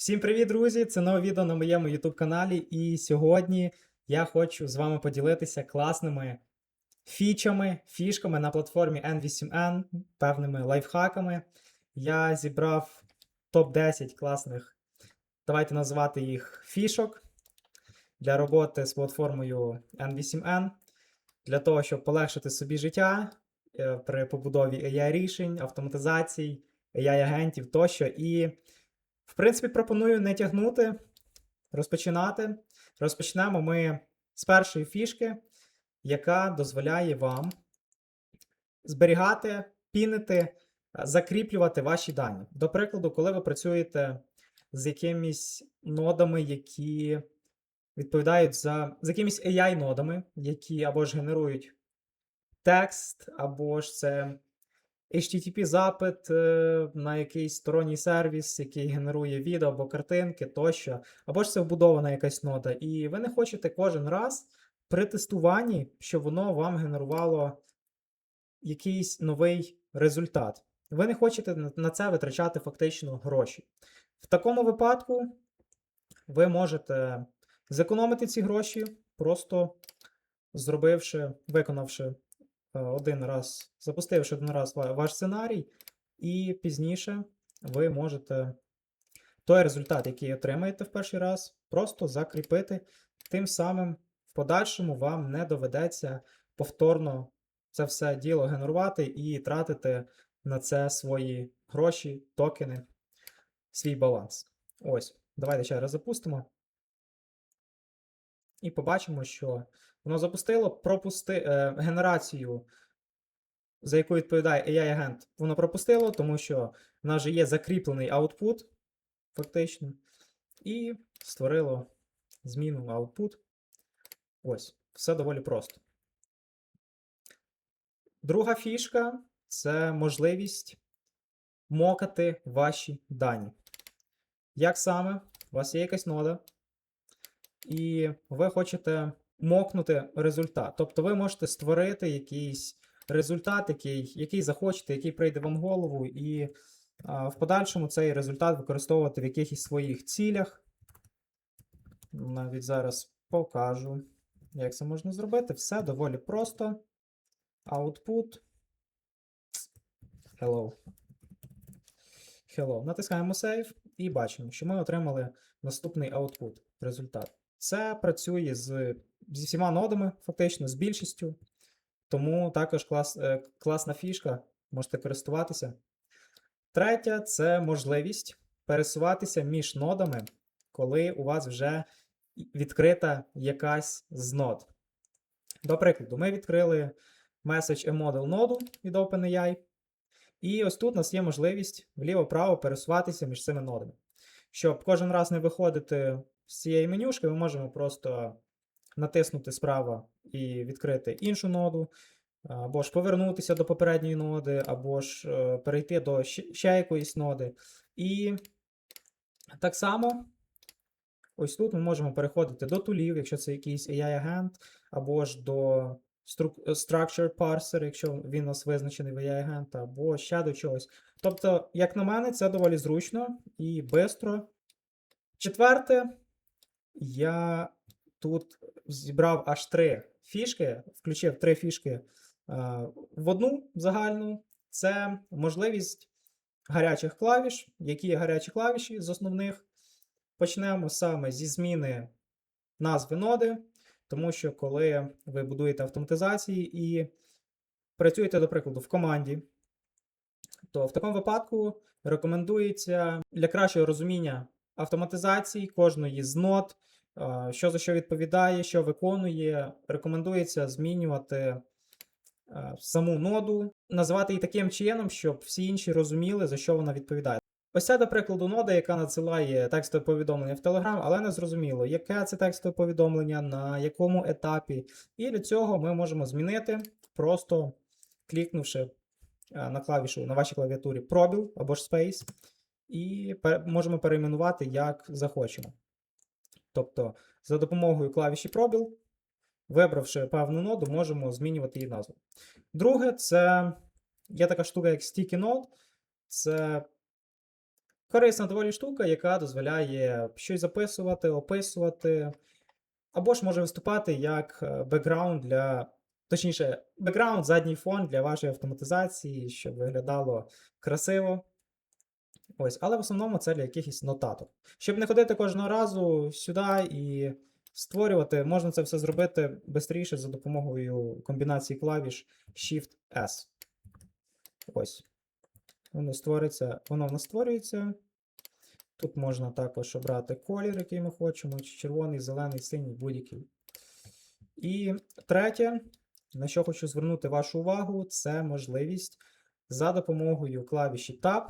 Всім привіт, друзі! Це нове відео на моєму YouTube каналі. І сьогодні я хочу з вами поділитися класними фічами, фішками на платформі N8N, певними лайфхаками. Я зібрав топ-10 класних, давайте назвати їх фішок для роботи з платформою N8N, для того, щоб полегшити собі життя е, при побудові AI-рішень, автоматизацій, AI-агентів тощо. І принципі, пропоную не тягнути, розпочинати. Розпочнемо ми з першої фішки, яка дозволяє вам зберігати, пінити, закріплювати ваші дані. До прикладу, коли ви працюєте з якимись нодами, які відповідають за з якимись AI-нодами, які або ж генерують текст, або ж це HTTP запит е, на якийсь сторонній сервіс, який генерує відео або картинки тощо, або ж це вбудована якась нода, і ви не хочете кожен раз при тестуванні, щоб воно вам генерувало якийсь новий результат. Ви не хочете на- це витрачати фактично гроші. В такому випадку ви можете зекономити ці гроші, просто зробивши, виконавши один раз, запустивши один раз ваш сценарій, і пізніше ви можете той результат, який отримаєте в перший раз, просто закріпити. Тим самим в подальшому вам не доведеться повторно це все діло генерувати і тратити на це свої гроші, токени, свій баланс. Ось, давайте ще раз запустимо. І побачимо, що воно запустило пропусти, е, генерацію, за яку відповідає AI-агент. Воно пропустило, тому що в нас же є закріплений output, фактично, і створило зміну output. Ось, все доволі просто. Друга фішка це можливість мокати ваші дані. Як саме? У вас є якась нода, і ви хочете мокнути результат. Тобто ви можете створити якийсь результат, який, який захочете, який прийде вам в голову, і а, в подальшому цей результат використовувати в якихось своїх цілях. Навіть зараз покажу, як це можна зробити. Все доволі просто. Output. Hello. Hello. Натискаємо Save і бачимо, що ми отримали наступний output, результат. Це працює з, зі всіма нодами, фактично, з більшістю. Тому також клас, е, класна фішка, можете користуватися. Третя це можливість пересуватися між нодами, коли у вас вже відкрита якась з нод. До прикладу, ми відкрили Message Model ноду від OpenAI. І ось тут у нас є можливість вліво-право пересуватися між цими нодами. Щоб кожен раз не виходити з цієї менюшки, ми можемо просто натиснути справа і відкрити іншу ноду, або ж повернутися до попередньої ноди, або ж е, перейти до ще якоїсь ноди. І так само, ось тут ми можемо переходити до тулів, якщо це якийсь AI-агент, або ж до Structure Parser, якщо він у нас визначений в AI-агента, або ще до чогось. Тобто, як на мене, це доволі зручно і швидко. Четверте, я тут зібрав аж три фішки, включив три фішки в одну загальну. Це можливість гарячих клавіш. Які є гарячі клавіші з основних. Почнемо саме зі зміни назви ноди, тому що коли ви будуєте автоматизації і працюєте, до прикладу, в команді, то в такому випадку рекомендується для кращого розуміння автоматизації кожної з нод, що за що відповідає, що виконує, рекомендується змінювати е, саму ноду, називати її таким чином, щоб всі інші розуміли, за що вона відповідає. Ось це, до прикладу, нода, яка надсилає текстове повідомлення в Telegram, але не зрозуміло, яке це текстове повідомлення, на якому етапі. І для цього ми можемо змінити, просто клікнувши е, на клавішу на вашій клавіатурі пробіл або ж Space, і можемо перейменувати як захочемо. Тобто, за допомогою клавіші пробіл, вибравши певну ноду, можемо змінювати її назву. Друге, це є така штука, як Sticky Node. Це Корисна доволі штука, яка дозволяє щось записувати, описувати, або ж може виступати як е, бекграунд для, точніше, бекграунд, задній фон для вашої автоматизації, щоб виглядало красиво. Ось, але в основному це для якихось нотаток. Щоб не ходити кожного разу сюди і створювати, можна це все зробити швидше за допомогою комбінації клавіш Shift-S. Ось. Воно створиться, воно в нас створюється. Тут можна також обрати колір, який ми хочемо, чи червоний, зелений, синій, будь-який. І третє, на що хочу звернути вашу увагу, це можливість за допомогою клавіші Tab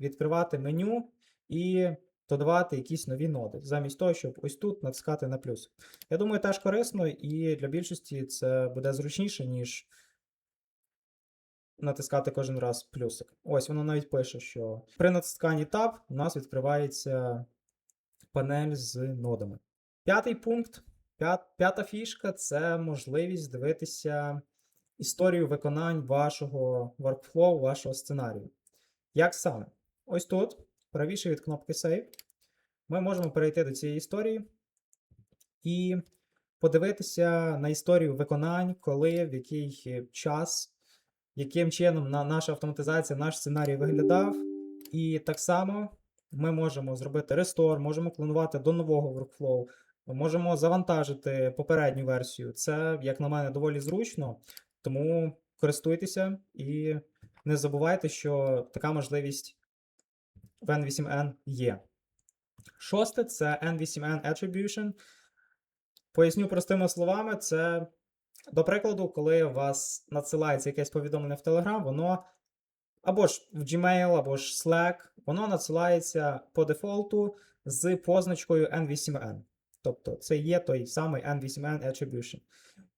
відкривати меню і додавати якісь нові ноди, замість того, щоб ось тут натискати на плюс. Я думаю, теж корисно, і для більшості це буде зручніше, ніж натискати кожен раз плюсик. Ось воно навіть пише, що при натисканні Tab у нас відкривається панель з нодами. П'ятий пункт, п'ята фішка це можливість дивитися історію виконань вашого workflow, вашого сценарію. Як саме? Ось тут, правіше від кнопки Save, ми можемо перейти до цієї історії і подивитися на історію виконань, коли, в який е, час, яким чином наша автоматизація, наш сценарій виглядав. І так само ми можемо зробити рестор, можемо клонувати до нового workflow, можемо завантажити попередню версію. Це, як на мене, доволі зручно, тому користуйтеся і не забувайте, що така можливість в N8N є. Шосте це N8N Attribution. Поясню простими словами, це, до прикладу, коли у вас надсилається якесь повідомлення в Telegram, воно або ж в Gmail, або ж Slack, воно надсилається по дефолту з позначкою N8N. Тобто це є той самий N8N Attribution.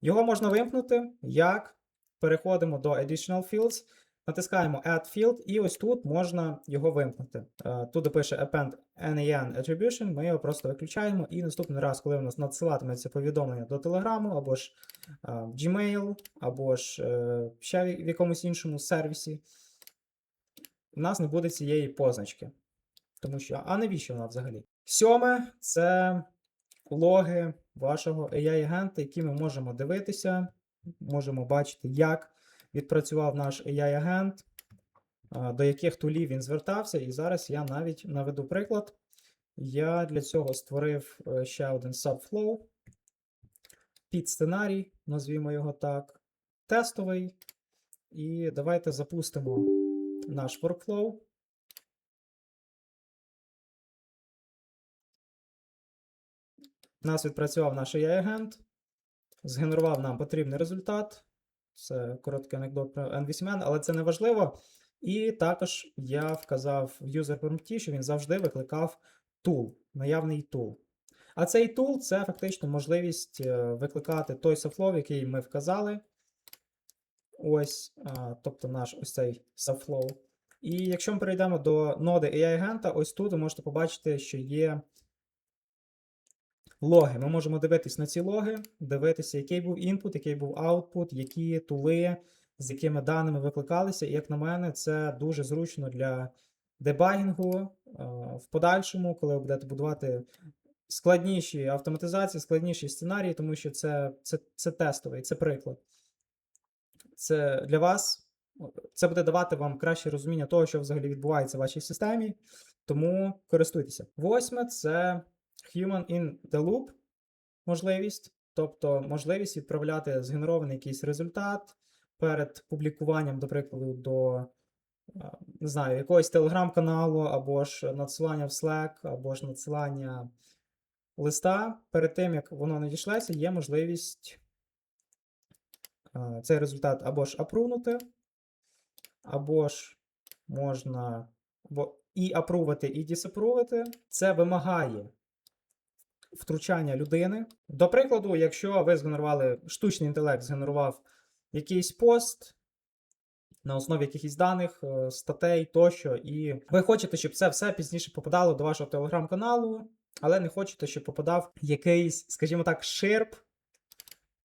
Його можна вимкнути, як переходимо до Additional Fields, натискаємо Add Field, і ось тут можна його вимкнути. Е, Тут пише Append NAN Attribution, ми його просто виключаємо, і наступний раз, коли у нас надсилатиметься повідомлення до Telegram, або ж е, в Gmail, або ж е, ще в якомусь іншому сервісі, у нас не буде цієї позначки. Тому що, а навіщо вона взагалі? Сьоме це логи вашого AI-агента, які ми можемо дивитися, можемо бачити, як відпрацював наш AI-агент, до яких тулів він звертався. І зараз я навіть наведу приклад. Я для цього створив е, ще один subflow під сценарій, назвімо його так, тестовий. І давайте запустимо наш workflow. Нас відпрацював наш AI-агент, згенерував нам потрібний результат. Це короткий анекдот про N8N, але це не важливо. І також я вказав в user prompt, що він завжди викликав tool, наявний tool. А цей tool це фактично можливість е, викликати той subflow, який ми вказали. Ось, тобто наш ось цей subflow. І якщо ми перейдемо до ноди AI-агента, ось тут ви можете побачити, що є логи. Ми можемо дивитись на ці логи, дивитися, який був інпут, який був аутпут, які тули, з якими даними викликалися. І, як на мене, це дуже зручно для дебагінгу в подальшому, коли ви будете будувати складніші автоматизації, складніші сценарії, тому що це, це, це тестовий, це приклад. Це для вас. Це буде давати вам краще розуміння того, що взагалі відбувається в вашій системі, тому користуйтеся. Восьме це Human in the Loop можливість, тобто можливість відправляти згенерований якийсь результат перед публікуванням, до прикладу, до не знаю, якогось телеграм-каналу, або ж надсилання в Slack, або ж надсилання листа. Перед тим, як воно надійшлеться, є можливість цей результат або ж апрувнути, або ж можна або і апрувати, і дісапрувати. Це вимагає втручання людини. До прикладу, якщо ви згенерували штучний інтелект, згенерував якийсь пост на основі якихось даних, е, статей тощо, і ви хочете, щоб це все пізніше попадало до вашого телеграм-каналу, але не хочете, щоб попадав якийсь, скажімо так, ширп.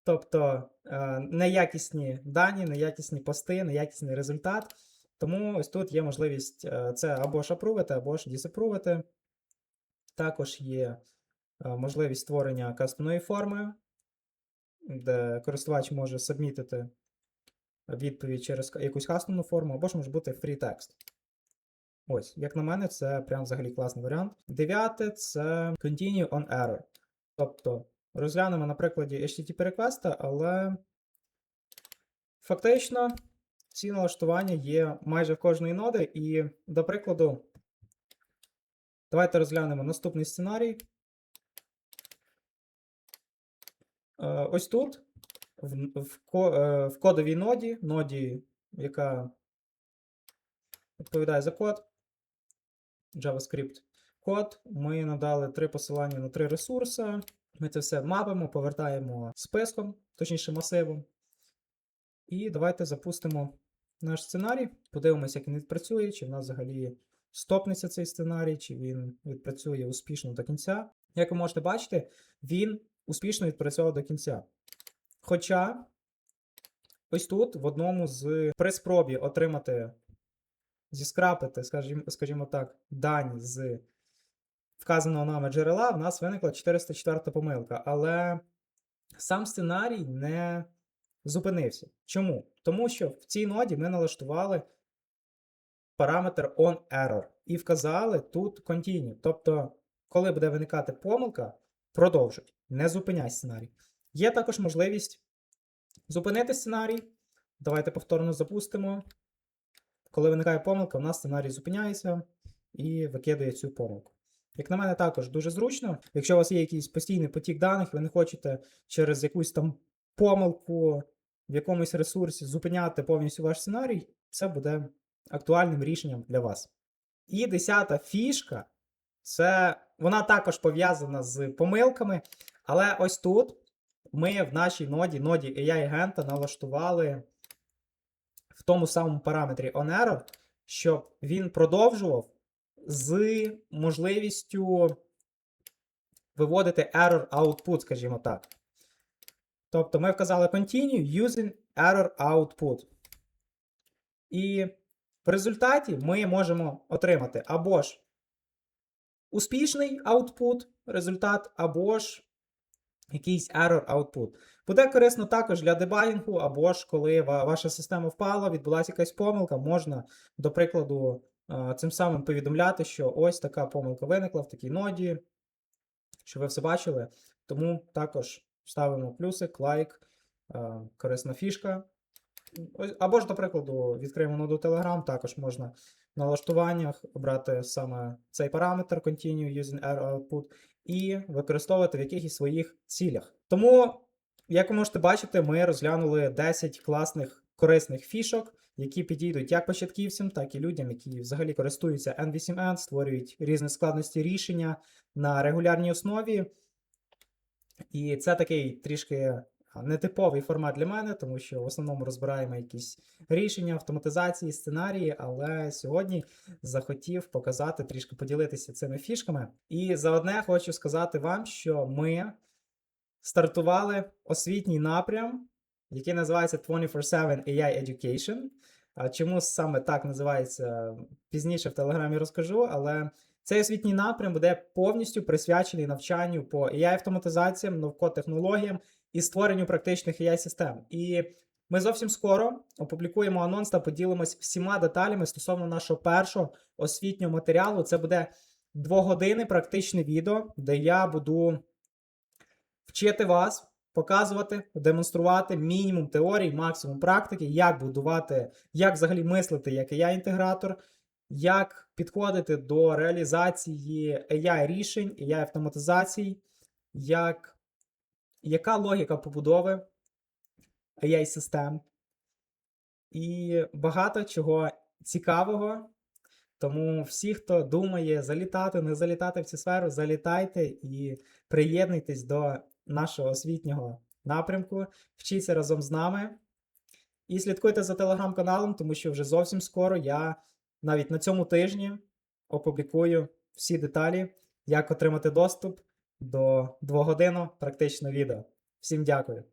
Тобто е, неякісні дані, неякісні пости, неякісний результат. Тому ось тут є можливість е, це або ж апрувити, або ж дісапрувити. Також є можливість створення кастомної форми, де користувач може сабмітити відповідь через якусь кастомну форму, або ж може бути text. Ось, як на мене, це прям взагалі класний варіант. Дев'яте це continue on error. Тобто розглянемо на прикладі HTTP request, але фактично ці налаштування є майже в кожної ноди. І, до прикладу, давайте розглянемо наступний сценарій. Е, Ось тут, е, в кодовій ноді, ноді, яка відповідає за код, JavaScript код, ми надали три посилання на три ресурси. Ми це все мапимо, повертаємо списком, точніше масивом. І давайте запустимо наш сценарій, подивимося, як він відпрацює, чи в нас взагалі стопнеться цей сценарій, чи він відпрацює успішно до кінця. Як ви можете бачити, він успішно відпрацьовував до кінця. Хоча ось тут, в одному з при спробі отримати, зіскрапити, скажімо, скажімо так, дані з вказаного нами джерела, в нас виникла 404 помилка. Але сам сценарій не зупинився. Чому? Тому що в цій ноді ми налаштували параметр onError і вказали тут continue. Тобто, коли буде виникати помилка, продовжуй, не зупиняй сценарій. Є також можливість зупинити сценарій. Давайте повторно запустимо. Коли виникає помилка, у нас сценарій зупиняється і викидає цю помилку. Як на мене, також дуже зручно. Якщо у вас є якийсь постійний потік даних, ви не хочете через якусь там помилку в якомусь ресурсі зупиняти повністю ваш сценарій, це буде актуальним рішенням для вас. І десята фішка це вона також пов'язана з помилками, але ось тут ми в нашій ноді, ноді AI-агента налаштували в тому самому параметрі onError, щоб він продовжував з можливістю виводити error output, скажімо так. Тобто ми вказали continue using error output. І в результаті ми можемо отримати або ж успішний output результат, або ж якийсь error output. Буде корисно також для дебагінгу, або ж коли ваша система впала, відбулася якась помилка, можна, до прикладу, е, цим самим повідомляти, що ось така помилка виникла в такій ноді, що ви все бачили. Тому також ставимо плюсик, лайк, е, корисна фішка. Або ж, до прикладу, відкриємо ноду Telegram, також можна налаштуваннях обрати саме цей параметр Continue using error output і використовувати в якихось своїх цілях. Тому, як ви можете бачити, ми розглянули 10 класних корисних фішок, які підійдуть як початківцям, так і людям, які взагалі користуються N8N, створюють різні складності рішення на регулярній основі. І це такий трішки нетиповий формат для мене, тому що в основному розбираємо якісь рішення, автоматизації, сценарії, але сьогодні захотів показати, трішки поділитися цими фішками. І заодне хочу сказати вам, що ми стартували освітній напрям, який називається 24-7 AI Education. А Чому саме так називається пізніше в Телеграмі розкажу, але цей освітній напрям буде повністю присвячений навчанню по AI-автоматизаціям, навкотехнологіям і створенню практичних AI-систем. І ми зовсім скоро опублікуємо анонс та поділимось всіма деталями стосовно нашого першого освітнього матеріалу. Це буде двогодинне практичне відео, де я буду вчити вас, показувати, демонструвати мінімум теорій, максимум практики, як будувати, як взагалі мислити як AI-інтегратор, як підходити до реалізації AI-рішень, AI-автоматизацій, як, яка логіка побудови AI-систем і багато чого цікавого. Тому всі, хто думає залітати, не залітати в цю сферу, залітайте і приєднуйтесь до нашого освітнього напрямку, вчіться разом з нами. І слідкуйте за телеграм-каналом, тому що вже зовсім скоро я навіть на цьому тижні опублікую всі деталі, як отримати доступ до 2 годин практично відео. Всім дякую!